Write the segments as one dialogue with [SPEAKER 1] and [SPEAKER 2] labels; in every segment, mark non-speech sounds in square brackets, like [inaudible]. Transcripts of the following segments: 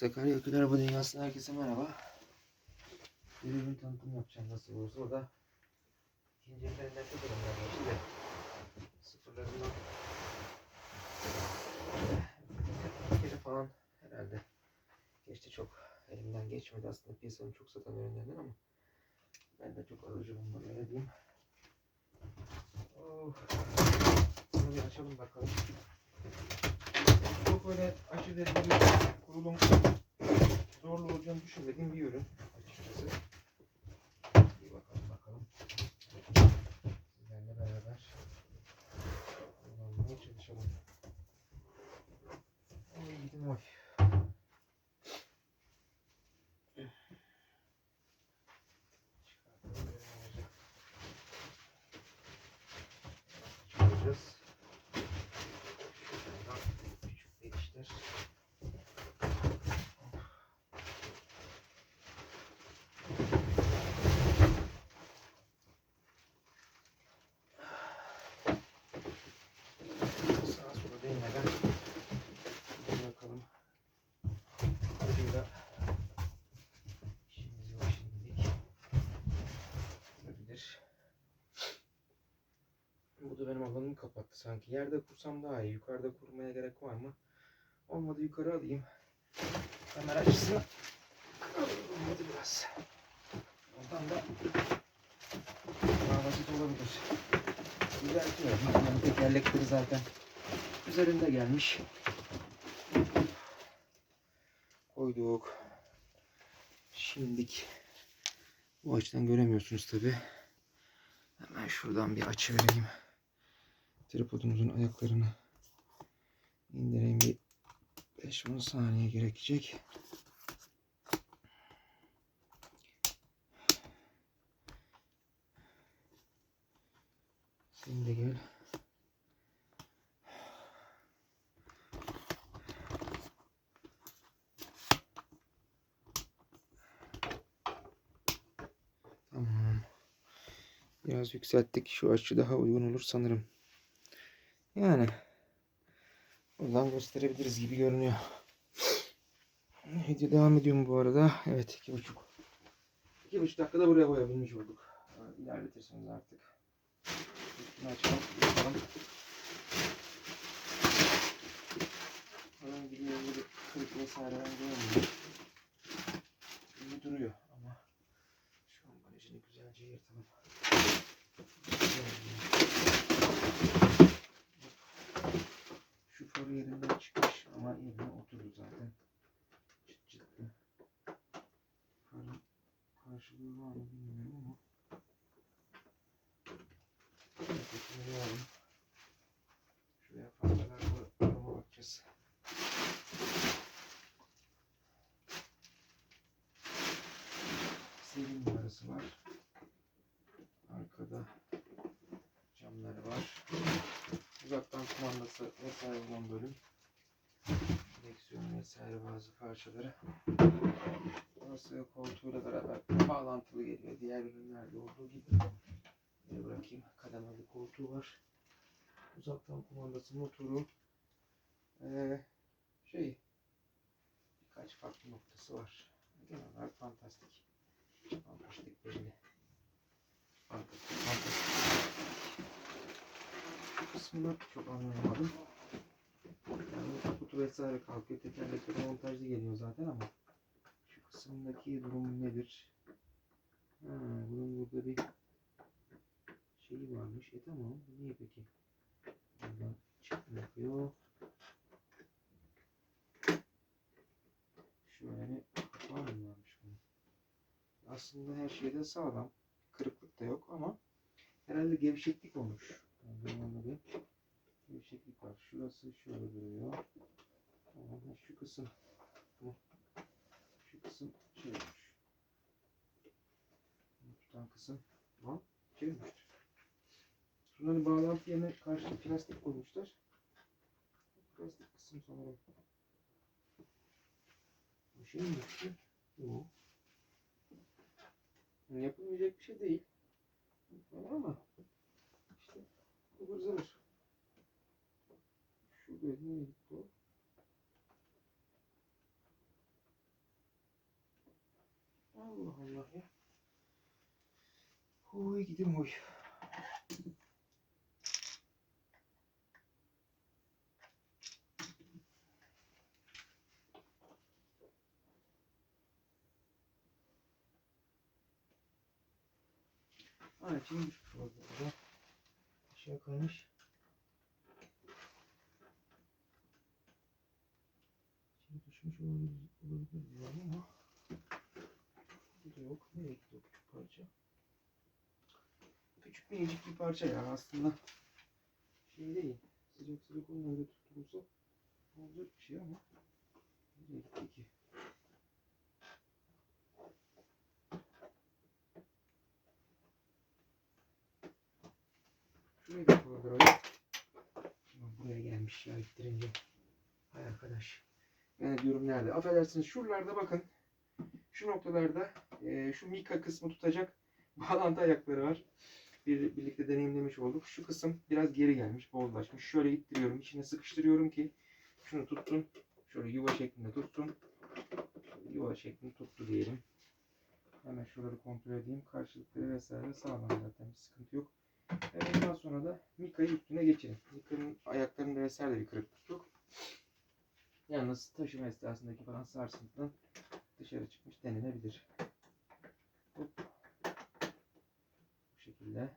[SPEAKER 1] Sakarya Akıl Araba Dünyası'na herkese merhaba. Bir ürün tanıtım yapacağım nasıl olursa. O da ikinci ellerinden çok ürünler geçti de sıfırlarından bir kere falan herhalde geçti çok elimden geçmedi aslında piyasanın çok satan ürünlerden ama ben de çok alıcı bundan öyle diyeyim. Oh. Bunu bir açalım bakalım. Çok böyle aşırı derecede kurulum zorlu olacağını düşünmediğim bir ürün açıkçası. Bir bakalım bakalım. Sizlerle beraber kullanmaya çalışalım. Oy gidim oy. Çıkartalım, böyle olacak. Çıkaracağız. Şuradan küçük bir işler. Sağa sola değmeden bir bakalım. Ucuyla işimiz yok şimdilik. Olabilir. Bu da benim alanımı kapattı sanki. Yerde kursam daha iyi. Yukarıda kurmaya gerek var mı? Olmadı yukarı alayım. Kamera açısına olmadı biraz. Ondan da daha basit olabilir. Düzeltiyorum. Yani tekerlekleri zaten üzerinde gelmiş. Koyduk. Şimdilik bu açıdan göremiyorsunuz tabi. Hemen şuradan bir açı vereyim. Tripodumuzun ayaklarını indireyim bir 5-10 saniye gerekecek. Sen de gel. Tamam. Biraz yükselttik. Şu açı daha uygun olur sanırım. Yani buradan gösterebiliriz gibi görünüyor. Video devam ediyorum bu arada. Evet iki buçuk. İki buçuk dakikada buraya koyabilmiş olduk. Ha, İlerletirsiniz artık. Üstünü açalım. Bakalım. Yerinde bir kırık vesaire ben görmüyorum. İyi duruyor ama şu an bagajını güzelce yırtalım. Şu farı yerinden çıkmış ama yerine oturdu zaten. Çıt çıtlı. Farın karşılığı var mı bilmiyorum ama. Ötekini alalım. Şuraya farlar var. bakacağız. Seri numarası var. Arkada camları var. Uzaktan kumandası vesaire olan bölüm. Direksiyon vesaire bazı parçaları. Burası koltuğuyla beraber bağlantılı geliyor. Diğer ürünlerde olduğu gibi. Buraya bırakayım. Kademeli koltuğu var. Uzaktan kumandası motoru. Ee, şey birkaç farklı noktası var. Genel olarak fantastik. Fantastik belli. Fantastik, fantastik. Kısmını çok anlayamadım. Yani kutu vesaire kalkıyor. Tekerlekleri montajlı geliyor zaten ama şu kısımdaki durum nedir? Ha, bunun burada bir şeyi varmış. E tamam. Niye peki? Buradan çıkmıyor. Şöyle kapağı mı varmış bunun? Aslında her şeyde sağlam. Kırıklık da yok ama herhalde gevşeklik olmuş. Anladığım gevşeklik var. Şurası şöyle duruyor. Tamam. Şu kısım bu. Şu kısım şey olmuş. Tutan kısım bu. Şey olmuştur. Şunların bağlantı yerine karşı plastik koymuşlar. Plastik kısım sanırım. Bu şey mi. Yani yapılmayacak bir şey değil. Ama ıvır Şu nereye gitti? Allah Allah ya. Huy gidim huy. Ay şimdi. Aşağı kaymış. Şimdi düşmüş olabilir, olabilir diyorum ama yok. Nereye gitti o küçük parça? Küçük minicik bir parça ya aslında. Şey değil. Sıcak sıcak onlarda tutulursa olacak bir şey ama nereye gitti ki? Şuraya. Ulan Buraya gelmiş ya ittirince. Hay arkadaş. De diyorum nerede? Affedersiniz şuralarda bakın. Şu noktalarda e, şu mika kısmı tutacak bağlantı ayakları var. Bir, birlikte deneyimlemiş olduk. Şu kısım biraz geri gelmiş, bollaşmış. Şöyle ittiriyorum, içine sıkıştırıyorum ki şunu tutsun. Şöyle yuva şeklinde. Şöyle yuva şeklinde tuttu diyelim. Hemen şuraları kontrol edeyim. Karşılıkları vesaire sağlam zaten bir sıkıntı yok. Ondan sonra da Mika'yı üstüne geçelim. Mika'nın ayaklarında vesaire bir kırıklık yok. Yalnız taşıma esnasındaki falan sarsıntıdan dışarı çıkmış denilebilir. Hop. Bu şekilde.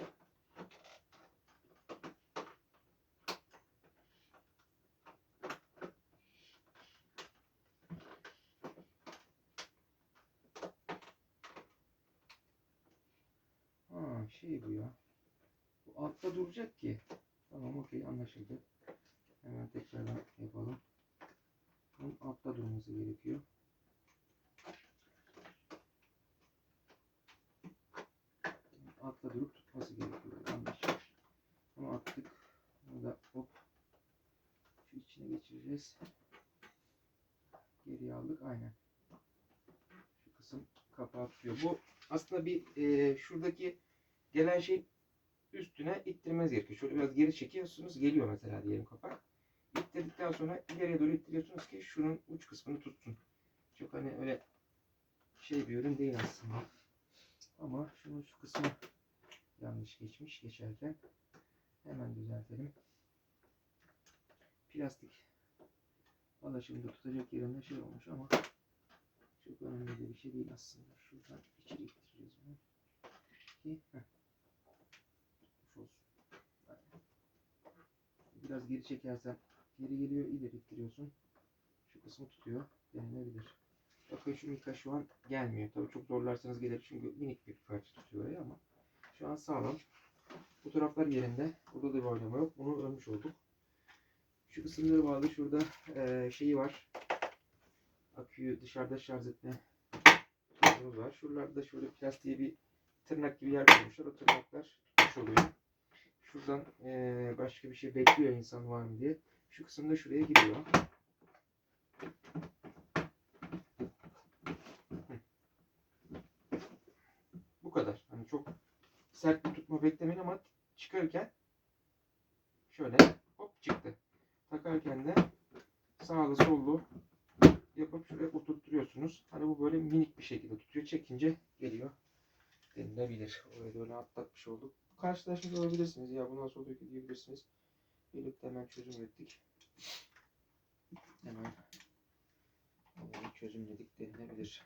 [SPEAKER 1] Ha şey bu ya. Altta duracak ki. Tamam okey anlaşıldı. Hemen tekrardan yapalım. Bunun altta durması gerekiyor. Altta durup tutması gerekiyor. Yanlış. Bunu attık. Bunu da hop. Şu içine geçireceğiz. Geriye aldık. Aynen. Şu kısım kapağı tutuyor. Bu aslında bir e, şuradaki gelen şey üstüne ittirmeniz gerekiyor. Şöyle biraz geri çekiyorsunuz. Geliyor mesela diyelim kapak. İttirdikten sonra ileriye doğru ittiriyorsunuz ki şunun uç kısmını tutsun. Çok hani öyle şey bir ürün değil aslında. Ama şunun şu kısmı yanlış geçmiş geçerken. Hemen düzeltelim. Plastik alaşımda tutacak yerinde şey olmuş ama çok önemli bir şey değil aslında. Şuradan içeri ittireceğiz bunu. Ki, heh. Tutmuş olsun. Aynen. Biraz geri çekersen geri geliyor, ileri ittiriyorsun. Şu kısmı tutuyor. Denilebilir. Bakın şu mika şu an gelmiyor. Tabii çok zorlarsanız gelir çünkü minik bir parça tutuyor oraya ama şu an sağlam. Bu taraflar yerinde. Burada da bir oynama yok. Bunu ölmüş olduk. Şu kısımları bağlı. Şurada eee, şeyi var. Aküyü dışarıda şarj etme var. Şuralarda da şöyle plastiğe bir tırnak gibi yer koymuşlar. O tırnaklar tutmuş oluyor. Şuradan eee, başka bir şey bekliyor insan var mı diye. Şu kısımda şuraya giriyor. Bu kadar. Hani çok sert bir tutma beklemeyin ama çıkarken şöyle hop çıktı. Takarken de sağlı sollu yapıp şuraya oturtturuyorsunuz. Hani bu böyle minik bir şekilde tutuyor. Çekince geliyor denilebilir. Orayı da öyle atlatmış olduk. Karşılaşmış olabilirsiniz. Ya bu nasıl oluyor ki diyebilirsiniz. Birlikte hemen çözüm ürettik. Hemen çözümledik denilebilir.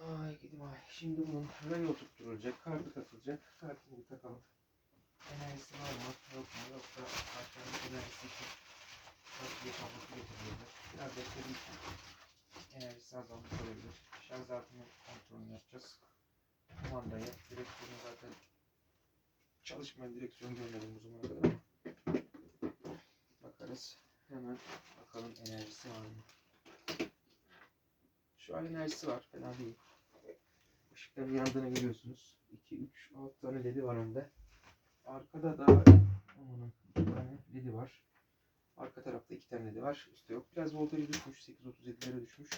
[SPEAKER 1] Ay gidim ay. Şimdi bunun rayı oturtturulacak. Kartı takılacak. Kartını bir takalım. Enerjisi var mı? Yok mu? Yoksa kartların enerjisi için kartı kablosu getiriyorlar. Biraz beklediği için enerjisi azalmış olabilir. Şarj aletinin kontrolünü yapacağız. Kumandayı, direksiyonu zaten çalışmayan direksiyon görmedim bu zamana kadar bakarız. Hemen bakalım enerjisi var mı? Şu an enerjisi var. Fena değil. Işıkların yandığını görüyorsunuz. 2, 3, 6 tane ledi var önde. Arkada da iki tane ledi var. Arka tarafta iki tane ledi var. Üstte yok. Biraz voltajı düşmüş. 8.37'lere düşmüş.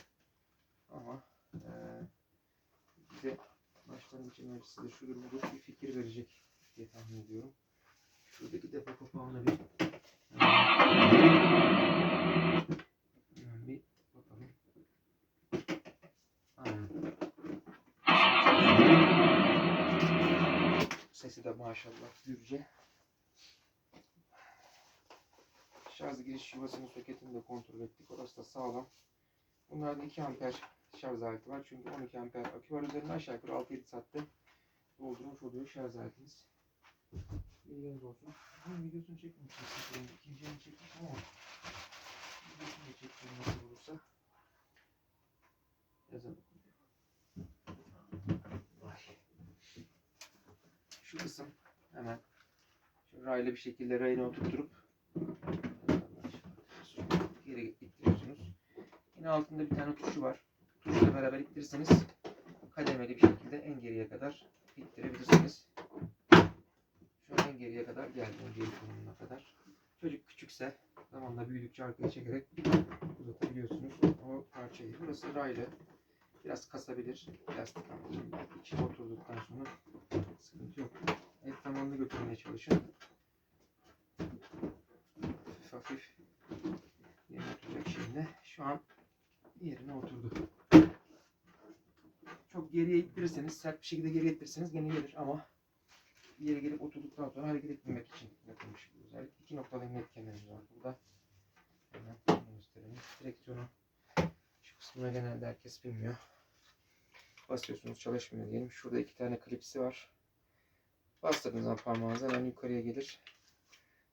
[SPEAKER 1] Ama eee bize başlangıç enerjisidir. Şudur budur bir fikir verecek diye tahmin ediyorum. Şuradaki depo kapağına bir hemen bir bakalım. Aynen. Sesi de maşallah gürce. Şarj giriş yuvasının soketini de kontrol ettik. Orası da sağlam. Bunlar da 2 amper şarj aleti var. Çünkü 12 amper akü var. Üzerinde aşağı yukarı 6-7 saatte doldurmuş oluyor şarj aletiniz. Bilginiz olsun. Bunun videosunu çekmemiştim. İkinci elini çekmiştim ama videosunu da çekeceğim nasıl olursa. Yazalım. Şu kısım hemen şu raylı bir şekilde rayına oturtup geri ittiriyorsunuz. Yine altında bir tane tuşu var. Tuşla beraber ittirirseniz kademeli bir şekilde en geriye kadar ittirebilirsiniz. Şu an en geriye kadar geldi. Geri konumuna kadar. Çocuk küçükse zamanla büyüdükçe arkaya çekerek uzatabiliyorsunuz o parçayı. Burası raylı. Biraz kasabilir. Plastik ama içine oturduktan sonra sıkıntı yok. El tabanını götürmeye çalışın. Hafif hafif yerine oturacak şimdi. Şu an yerine oturdu. Geriye ittirirseniz, sert bir şekilde geriye ittirirseniz gene gelir ama yere gelip oturduktan sonra hareket etmemek için yapılmış bir özellik. İki noktalı emniyet kemerimiz var burada. Hemen gösterelim. Direksiyonu şu kısmına genelde herkes bilmiyor. Basıyorsunuz çalışmıyor diyelim. Şurada iki tane klipsi var. Bastırdığınız zaman parmağınız hemen yukarıya gelir.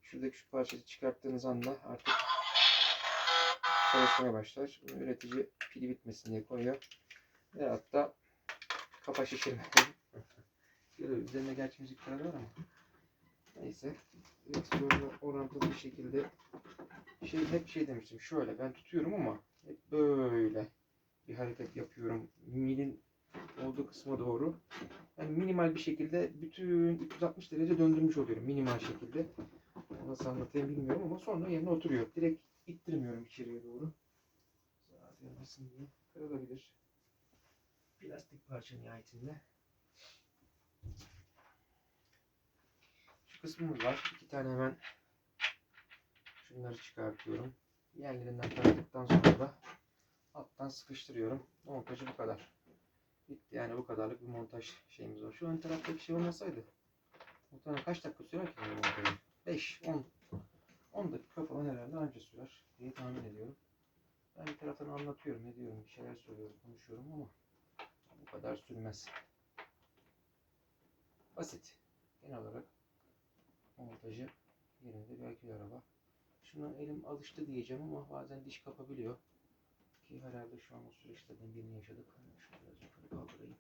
[SPEAKER 1] Şuradaki şu parçayı çıkarttığınız anda artık çalışmaya başlar. Üretici pili bitmesin diye koyuyor. Ve hatta kafa şişirme. Üzerine gerçi müzikler var ama. Neyse. Direksiyonla orantılı bir şekilde şey hep şey demiştim. Şöyle ben tutuyorum ama hep böyle bir hareket yapıyorum. Milin olduğu kısma doğru. Yani minimal bir şekilde bütün 360 derece döndürmüş oluyorum. Minimal şekilde. Nasıl anlatayım bilmiyorum ama sonra yerine oturuyor. Direkt ittirmiyorum içeriye doğru. Vermesin diye. Kırılabilir. Plastik parça nihayetinde. Şu kısmımız var. İki tane hemen şunları çıkartıyorum. Yerlerinden taktıktan sonra da alttan sıkıştırıyorum. Montajı bu kadar. Bitti yani bu kadarlık bir montaj şeyimiz var. Şu ön taraftaki şey olmasaydı muhtemelen kaç dakika sürer ki bu montajı? 5, 10, 10 dakika falan herhalde anca sürer diye tahmin ediyorum. Ben bir taraftan anlatıyorum, ediyorum, bir şeyler söylüyorum, konuşuyorum ama kadar sürmez. Basit. Genel olarak montajı yerinde bir akülü araba. Şuna elim alıştı diyeceğim ama bazen diş kapabiliyor. Ki herhalde şu an o süreçlerden birini yaşadık. Şunu biraz yukarı kaldırayım.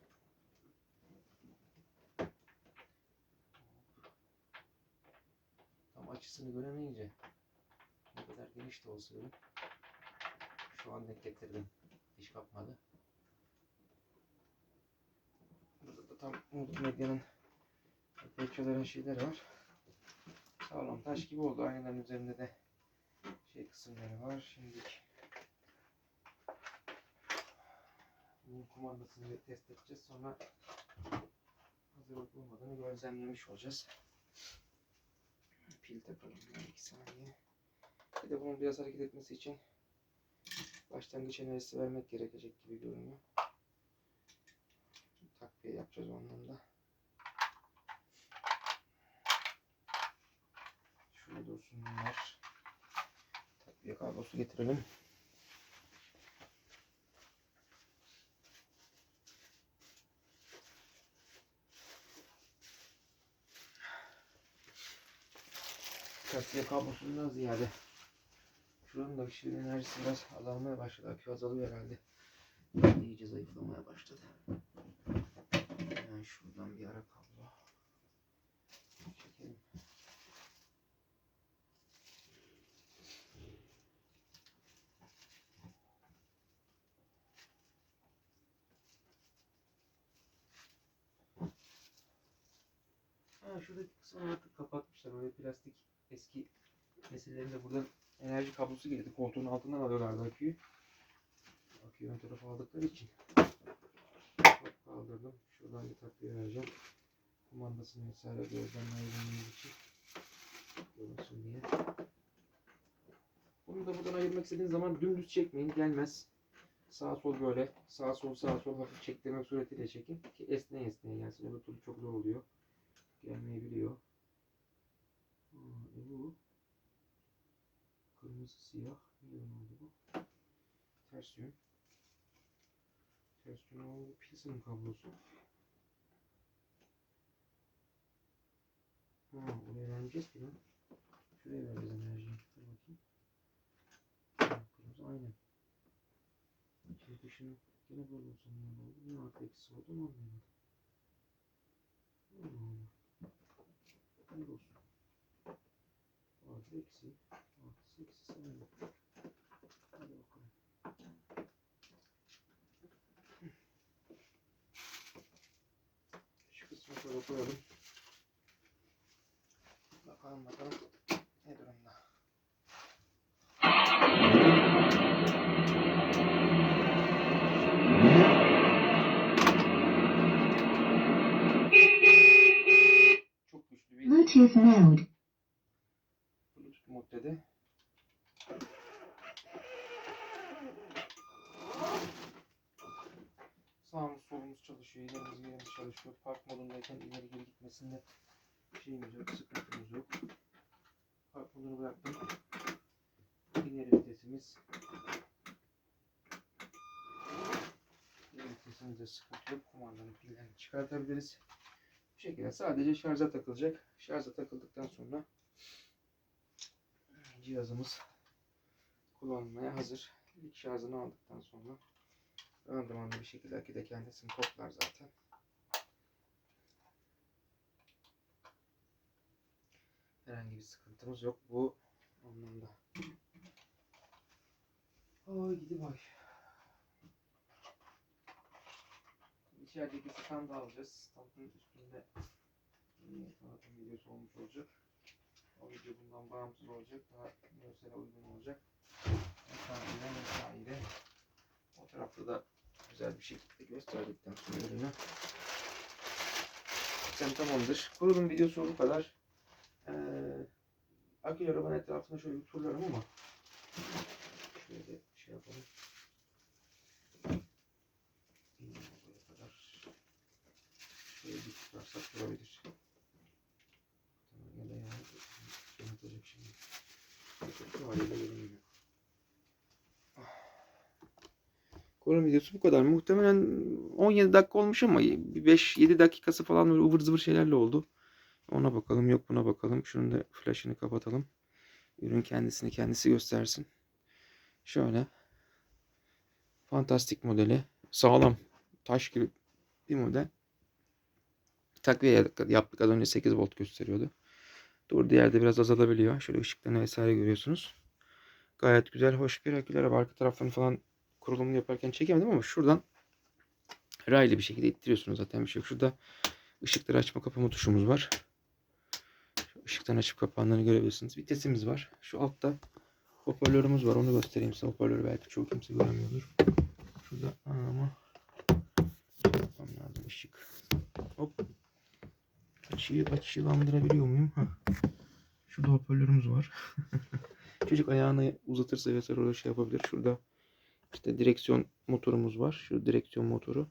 [SPEAKER 1] Tam açısını göremeyince ne kadar geniş de olsa. Şu an denk getirdim. Diş kapmadı. Burada da tam multimedyanın parçaların şeyleri var. Sağlam taş gibi oldu. Aynaların üzerinde de şey kısımları var. Şimdi bunun kumandasını test edeceğiz. Sonra hazır olup olmadığını gözlemlemiş olacağız. Pil takalım. Bir iki saniye. Bir de bunun biraz hareket etmesi için başlangıç enerjisi vermek gerekecek gibi görünüyor. Takviye yapacağız o anlamda. Şurada dursun bunlar. Takviye kablosu getirelim. Takviye kablosundan ziyade şuranın da ışığın enerjisi biraz azalmaya başladı. Akü azalıyor herhalde. İyice zayıflamaya başladı. Hemen şuradan bir ara kablo. Çekelim. Ha şuradaki kısmı artık kapatmışlar. Böyle plastik eski nesillerinde buradan enerji kablosu geldi. Koltuğun altından alıyorlardı aküyü. Aküyü ön tarafa aldıkları için. Kaldırdım. Şuradan bir takviye vereceğim. Kumandasını vesaire gözlemleyebilmemiz için. Görünsün diye. Bunu da buradan ayırmak istediğiniz zaman dümdüz çekmeyin. Gelmez. Sağ sol böyle. Sağ sol sağ sol hafif çektirmek suretiyle çekin. Ki esneye esneye gelsin. Öbür türlü çok zor oluyor. gelmeyebiliyor. E bu kırmızı siyah öyle oldu bu? Ters yön. Ters yön o Pilsen kablosu. Ha, oraya vermeyeceğiz ki lan. Şuraya vereceğiz enerjiyi. Dur bakayım. Kırmızı aynen. Şimdi dışını yine böyle ne oldu? Niye artı eksi oldu mu anlayamadım. Allah Allah. Koyalım. Bakalım bakalım ne durumda.
[SPEAKER 2] Bluetooth mode.
[SPEAKER 1] Solumuz çalışıyor, ilerimiz gerimiz çalışıyor. Park modundayken ileri geri gitmesinde şeyimiz yok, sıkıntımız yok. Park modunu bıraktım. İleri vitesimiz. İleri vitesimizde sıkıntı yok. Kumandanın pillerini çıkartabiliriz. Bu şekilde sadece şarja takılacak. Şarja takıldıktan sonra cihazımız kullanmaya hazır. İlk şarjını aldıktan sonra randımanlı bir şekilde akü de kendisini toplar zaten. Herhangi bir sıkıntımız yok bu anlamda. Ay gidi vay. İçerideki standı alacağız. Standın üstünde tanıtım videosu olmuş olacak. O video bundan bağımsız olacak. Daha görsele uygun olacak. Vesaire vesaire. O tarafta da güzel bir şekilde gösterdikten sonra ürünü. Sen tamamdır. Kurulum videosu bu kadar. Ee, akülü arabanın etrafında şöyle bir turlarım ama şöyle de şey yapalım. Buraya kadar. Şöyle bir tutarsak durabilir. Ya da yani yanıtacak şimdi. Şu haliyle görünmüyor. Korun videosu bu kadar. Muhtemelen 17 dakika olmuş ama bir 5-7 dakikası falan böyle ıvır zıvır şeylerle oldu. Ona bakalım yok buna bakalım. Şunun da flaşını kapatalım. Ürün kendisini kendisi göstersin. Şöyle. Fantastik modeli. Sağlam. Taş gibi bir model. Takviye yaptık. Az önce 8 volt gösteriyordu. Durduğu yerde biraz azalabiliyor. Şöyle ışıklarını vesaire görüyorsunuz. Gayet güzel, hoş bir aküler. Arka taraflarını falan kurulumunu yaparken çekemedim ama şuradan raylı bir şekilde ittiriyorsunuz zaten bir şey yok. Şurada ışıkları açma kapama tuşumuz var. Şu ışıktan açıp kapandığını görebilirsiniz. Vitesimiz var. Şu altta hoparlörümüz var. Onu göstereyim size. Hoparlörü belki çok kimse göremiyordur. Şurada ama yapmam lazım ışık. Hop. Açıyı açılandırabiliyor muyum? Heh. Şurada hoparlörümüz var. [laughs] Çocuk ayağını uzatırsa vesaire şey yapabilir. Şurada işte direksiyon motorumuz var. Şu direksiyon motoru.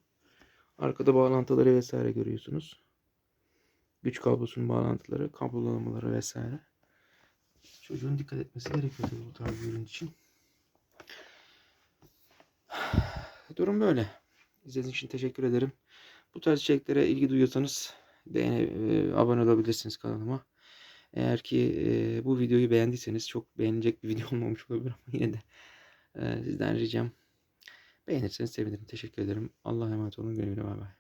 [SPEAKER 1] Arkada bağlantıları vesaire görüyorsunuz. Güç kablosunun bağlantıları, kablolamaları vesaire. Çocuğun dikkat etmesi gerekiyor bu tarz ürün için. Durum böyle. İzlediğiniz için teşekkür ederim. Bu tarz içeriklere ilgi duyuyorsanız beğeni, e, abone olabilirsiniz kanalıma. Eğer ki e, bu videoyu beğendiyseniz çok beğenilecek bir video [laughs] olmamış olabilir ama yine de e, sizden ricam beğenirseniz sevinirim. Teşekkür ederim. Allah'a emanet olun. Güle güle bay bay.